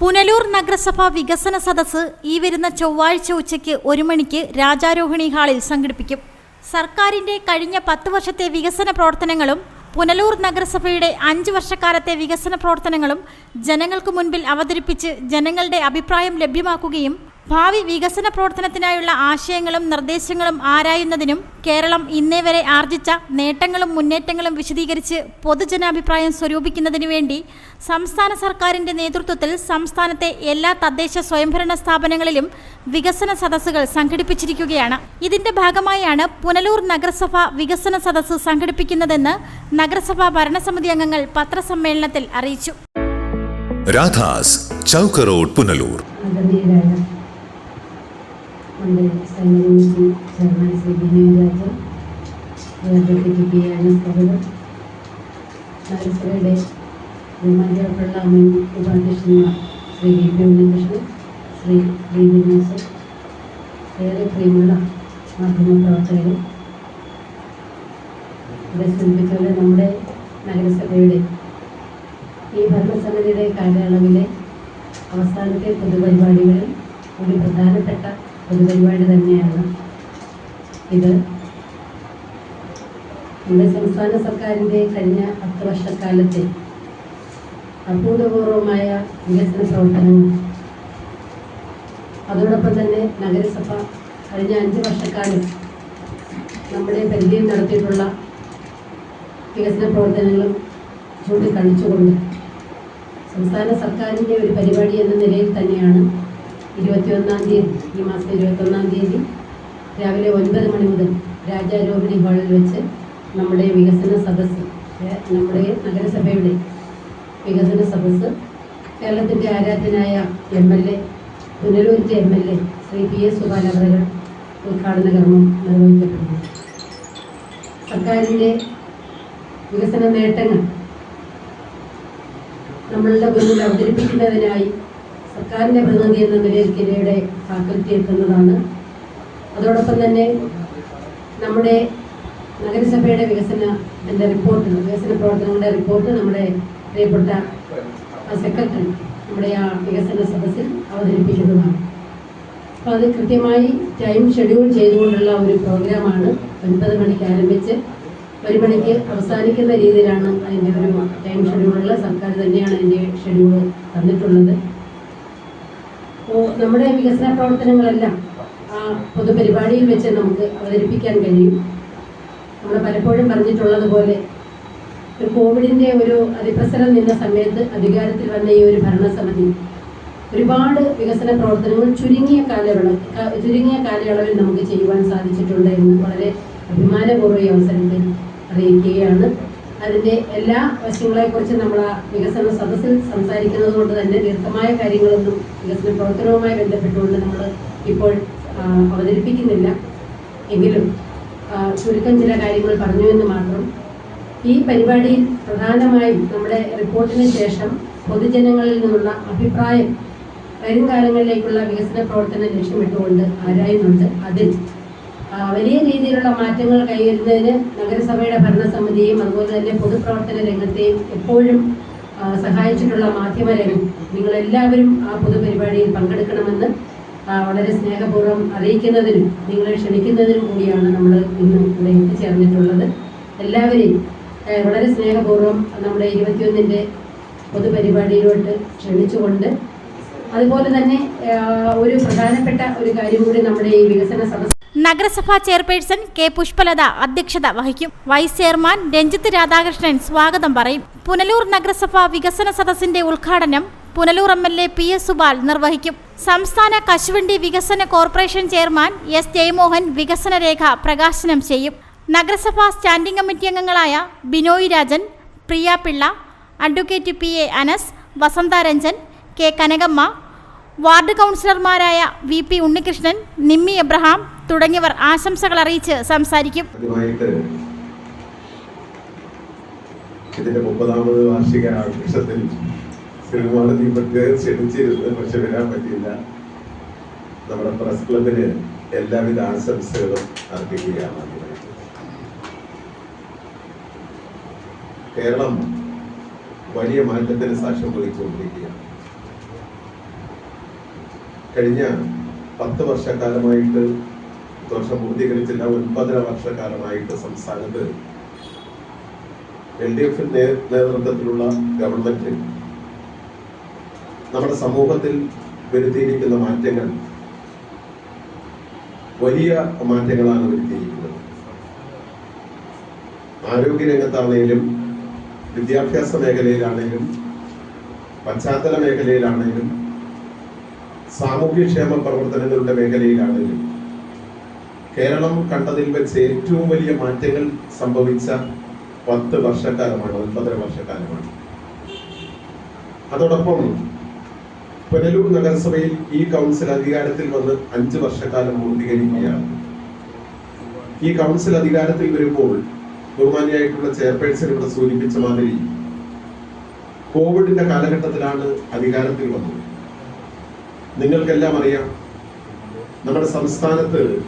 പുനലൂർ നഗരസഭ വികസന സദസ് ഈ വരുന്ന ചൊവ്വാഴ്ച ഉച്ചയ്ക്ക് ഒരു മണിക്ക് രാജാരോഹിണി ഹാളിൽ സംഘടിപ്പിക്കും. സർക്കാരിന്റെ കഴിഞ്ഞ പത്ത് വർഷത്തെ വികസന പ്രവർത്തനങ്ങളും പുനലൂർ നഗരസഭയുടെ അഞ്ച് വർഷക്കാലത്തെ വികസന പ്രവർത്തനങ്ങളും ജനങ്ങൾക്ക് മുൻപിൽ അവതരിപ്പിച്ച് ജനങ്ങളുടെ അഭിപ്രായം ലഭ്യമാക്കുകയും ഭാവി വികസന പ്രവർത്തനത്തിനായുള്ള ആശയങ്ങളും നിർദ്ദേശങ്ങളും ആരായുന്നതിനും കേരളം ഇന്നേ വരെ ആർജിച്ച നേട്ടങ്ങളും മുന്നേറ്റങ്ങളും വിശദീകരിച്ച് പൊതുജനാഭിപ്രായം സ്വരൂപിക്കുന്നതിനു വേണ്ടി സംസ്ഥാന സർക്കാരിന്റെ നേതൃത്വത്തിൽ സംസ്ഥാനത്തെ എല്ലാ തദ്ദേശ സ്വയംഭരണ സ്ഥാപനങ്ങളിലും വികസന സദസ്സുകൾ സംഘടിപ്പിച്ചിരിക്കുകയാണ്. ഇതിന്റെ ഭാഗമായാണ് പുനലൂർ നഗരസഭ വികസന സദസ്സ് സംഘടിപ്പിക്കുന്നതെന്ന് നഗരസഭാ ഭരണസമിതി അംഗങ്ങൾ പത്രസമ്മേളനത്തിൽ അറിയിച്ചു. രാധാസ് ചൗക്കറോഡ് പുനലൂർ. നമ്മുടെ സൈനിക ചെയർമാൻ ശ്രീ ആണ് സ്വാഗതം നഗരസഭയുടെ ബഹുമാനിക്കപ്പെട്ട മുൻ ഉപാധ്യക്ഷന്മാർ Shri V P Unnikrishnan Shri V Dineshan ഏറെ പ്രിയമുള്ള മാധ്യമപ്രവർത്തകരും ഇവിടെ നമ്മുടെ നഗരസഭയുടെ ഈ ഭരണസമിതിയുടെ കാലയളവിലെ അവസാനത്തെ പൊതുപരിപാടികളിൽ ഒരു പ്രധാനപ്പെട്ട പൊതുപരിപാടി തന്നെയാണ്. ഇത് നമ്മുടെ സംസ്ഥാന സർക്കാരിന്റെ കഴിഞ്ഞ പത്ത് വർഷക്കാലത്തെ അഭൂതപൂർവമായ വികസന പ്രവർത്തനങ്ങൾ. അതോടൊപ്പം തന്നെ നഗരസഭ കഴിഞ്ഞ അഞ്ച് വർഷക്കാലം നമ്മുടെ പരിധിയിൽ നടത്തിയിട്ടുള്ള വികസന പ്രവർത്തനങ്ങളും ചൂണ്ടിക്കാണിച്ചുകൊണ്ട് സംസ്ഥാന സർക്കാരിന്റെ ഒരു പരിപാടി എന്ന നിലയിൽ തന്നെയാണ് ഇരുപത്തിയൊന്നാം തീയതി ഈ മാസം ഇരുപത്തൊന്നാം തീയതി രാവിലെ ഒൻപത് മണി മുതൽ രാജാരോഹിണി ഹാളിൽ വെച്ച് നമ്മുടെ വികസന സദസ്സ് നമ്മുടെ നഗരസഭയുടെ വികസന സദസ്സ് കേരളത്തിന്റെ ആരാധ്യനായ M L A പുനലൂരിന്റെ M L A Shri P S സുബാലവരകൾ ഉദ്ഘാടന കർമ്മം നിർവഹിക്കപ്പെടുന്നു. സർക്കാരിന്റെ വികസന നേട്ടങ്ങൾ നമ്മളുടെ മുന്നിൽ അവതരിപ്പിക്കുന്നതിനായി സർക്കാരിന്റെ പ്രതിനിധി എന്ന നിലയിൽ കിരയുടെ ഫാക്കൽറ്റി എത്തുന്നതാണ് അതോടൊപ്പം തന്നെ നമ്മുടെ നഗരസഭയുടെ വികസന എന്റെ റിപ്പോർട്ട് വികസന പ്രവർത്തനങ്ങളുടെ റിപ്പോർട്ട് നമ്മുടെ പ്രിയപ്പെട്ട സെക്രട്ടറി നമ്മുടെ ആ വികസന സദസ്സിൽ അവതരിപ്പിക്കുന്നതാണ്. അപ്പോൾ അത് കൃത്യമായി ടൈം ഷെഡ്യൂൾ ചെയ്തുകൊണ്ടുള്ള ഒരു പ്രോഗ്രാമാണ് ഒൻപത് മണിക്ക് ആരംഭിച്ച് ഒരു മണിക്ക് അവസാനിക്കുന്ന രീതിയിലാണ് അതിന്റെ ഒരു ടൈം ഷെഡ്യൂളുള്ള സർക്കാർ തന്നെയാണ് അതിന്റെ ഷെഡ്യൂൾ തന്നിട്ടുള്ളത്. നമ്മുടെ വികസന പ്രവർത്തനങ്ങളെല്ലാം ആ പൊതുപരിപാടിയിൽ വെച്ച് നമുക്ക് അവതരിപ്പിക്കാൻ കഴിയും. നമ്മൾ പലപ്പോഴും പറഞ്ഞിട്ടുള്ളതുപോലെ ഒരു കോവിഡിന്റെ ഒരു അതിപ്രസരം നിന്ന സമയത്ത് അധികാരത്തിൽ വന്ന ഈ ഒരു ഭരണസമിതി ഒരുപാട് വികസന പ്രവർത്തനങ്ങൾ ചുരുങ്ങിയ കാലയളവ് ചുരുങ്ങിയ കാലയളവിൽ നമുക്ക് ചെയ്യുവാൻ സാധിച്ചിട്ടുണ്ട് എന്ന് വളരെ അഭിമാനപൂർവം അവസരത്തിൽ അറിയിക്കുകയാണ്. അതിന്റെ എല്ലാ വശങ്ങളെക്കുറിച്ച് നമ്മൾ ആ വികസന സദസ്സിൽ സംസാരിക്കുന്നത് കൊണ്ട് തന്നെ ദീർഘമായ കാര്യങ്ങളൊന്നും വികസന പ്രവർത്തനവുമായി ബന്ധപ്പെട്ടുകൊണ്ട് നമ്മൾ ഇപ്പോൾ അവതരിപ്പിക്കുന്നില്ല. എങ്കിലും ചുരുക്കം ചില കാര്യങ്ങൾ പറഞ്ഞു എന്ന് മാത്രം. ഈ പരിപാടിയിൽ പ്രധാനമായും നമ്മുടെ റിപ്പോർട്ടിന് ശേഷം പൊതുജനങ്ങളിൽ നിന്നുള്ള അഭിപ്രായം വരും കാലങ്ങളിലേക്കുള്ള വികസന പ്രവർത്തനം ലക്ഷ്യമിട്ടുകൊണ്ട് ആരായുന്നുണ്ട്? അതിൽ വലിയ രീതിയിലുള്ള മാറ്റങ്ങൾ കൈവരുന്നതിന് നഗരസഭയുടെ ഭരണസമിതിയും അതുപോലെ തന്നെ പൊതുപ്രവർത്തന രംഗത്തെയും എപ്പോഴും സഹായിച്ചിട്ടുള്ള മാധ്യമരംഗം നിങ്ങളെല്ലാവരും ആ പൊതുപരിപാടിയിൽ പങ്കെടുക്കണമെന്ന് വളരെ സ്നേഹപൂർവം അറിയിക്കുന്നതിനും നിങ്ങളെ ക്ഷണിക്കുന്നതിനും കൂടിയാണ് നമ്മൾ ഇന്ന് ഇവിടെ എത്തിച്ചേർന്നിട്ടുള്ളത്. എല്ലാവരെയും വളരെ സ്നേഹപൂർവം നമ്മുടെ ഇരുപത്തിയൊന്നിന്റെ പൊതുപരിപാടിയിലോട്ട് ക്ഷണിച്ചുകൊണ്ട് അതുപോലെ തന്നെ ഒരു പ്രധാനപ്പെട്ട ഒരു കാര്യം കൂടി നമ്മുടെ ഈ വികസന സദസ്സ് നഗരസഭാ ചെയർപേഴ്സൺ കെ പുഷ്പലത അധ്യക്ഷത വഹിക്കും. വൈസ് ചെയർമാൻ രഞ്ജിത്ത് രാധാകൃഷ്ണൻ സ്വാഗതം പറയും. പുനലൂർ നഗരസഭ വികസന സദസ്സിന്റെ ഉദ്ഘാടനം Punalur M L A P S Subal നിർവഹിക്കും. സംസ്ഥാന കശുവണ്ടി വികസന കോർപ്പറേഷൻ ചെയർമാൻ എസ് ജയമോഹൻ വികസന രേഖ പ്രകാശനം ചെയ്യും. നഗരസഭാ സ്റ്റാൻഡിംഗ് കമ്മിറ്റി അംഗങ്ങളായ Binoy Rajan Priya Pillai advocate P A Anas Vasantha Ranjan K Kanakamma ward കൗൺസിലർമാരായ വി പി ഉണ്ണികൃഷ്ണൻ നിമ്മി എബ്രഹാം തുടങ്ങിയവർ ആശംസകൾ അറിയിച്ച് സംസാരിക്കും. ഇതിന്റെ മുപ്പതാമത് വാർഷിക ആഘോഷത്തിൽ സിനിമാടതി പ്രത്യേകം ക്ഷണിച്ചിരുന്നു പക്ഷെ വരാൻ പറ്റിയില്ല. നമ്മുടെ പ്രസ് ക്ലബിന് എല്ലാവിധ ആശംസകളും അർപ്പിക്കുകയാണ്. കേരളം വലിയ മാറ്റത്തിന് സാക്ഷ്യം വഹിച്ചുകൊണ്ടിരിക്കുകയാണ്. കഴിഞ്ഞ പത്ത് വർഷക്കാലമായിട്ട് വർഷം പൂർത്തീകരിച്ചില്ല. ഒൻപതര വർഷക്കാലമായിട്ട് സംസ്ഥാനത്ത് എൽ ഡി എഫിൽ നേതൃത്വത്തിലുള്ള ഗവൺമെന്റ് നമ്മുടെ സമൂഹത്തിൽ വരുത്തിയിരിക്കുന്ന മാറ്റങ്ങൾ വലിയ മാറ്റങ്ങളാണ് വരുത്തിയിരിക്കുന്നത്. ആരോഗ്യരംഗത്താണേലും വിദ്യാഭ്യാസ മേഖലയിലാണേലും പശ്ചാത്തല മേഖലയിലാണേലും സാമൂഹ്യക്ഷേമ പ്രവർത്തനങ്ങളുടെ മേഖലയിലാണേലും കേരളം കണ്ടതിൽ വെച്ച് ഏറ്റവും വലിയ മാറ്റങ്ങൾ സംഭവിച്ച പത്ത് വർഷക്കാലമാണ് ഒൻപതര വർഷക്കാലമാണ്. അതോടൊപ്പം പുനലൂർ നഗരസഭയിൽ ഈ കൗൺസിൽ അധികാരത്തിൽ വന്ന് അഞ്ച് വർഷക്കാലം പൂർത്തീകരിക്കുകയാണ്. ഈ കൗൺസിൽ അധികാരത്തിൽ വരുമ്പോൾ ബഹുമാനിയായിട്ടുള്ള ചെയർപേഴ്സൺ ഇവിടെ സൂചിപ്പിച്ച മാതിരി കോവിഡിന്റെ കാലഘട്ടത്തിലാണ് അധികാരത്തിൽ വന്നത്. നിങ്ങൾക്കെല്ലാം അറിയാം. നമ്മുടെ സംസ്ഥാനത്ത്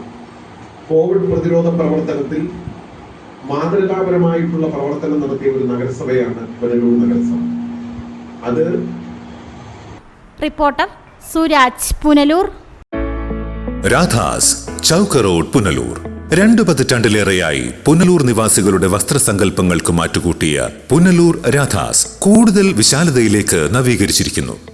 കോവിഡ് പ്രതിരോധ പ്രവർത്തനത്തിൽ മാതൃകാപരമായിട്ടുള്ള പ്രവർത്തനം നടത്തിയ ഒരു നഗരസഭയാണ് പുനലൂർ നഗരസഭ. അത് റിപ്പോർട്ടർ സുരാജ് പുനലൂർ. രാധാസ് ചൗക്ക് റോഡ് പുനലൂർ. രണ്ടു പതിറ്റാണ്ടിലേറെയായി പുനലൂർ നിവാസികളുടെ വസ്ത്രസങ്കല്പങ്ങൾക്ക് മാറ്റുകൂട്ടിയ പുനലൂർ രാധാസ് കൂടുതൽ വിശാലതയിലേക്ക് നവീകരിച്ചിരിക്കുന്നു.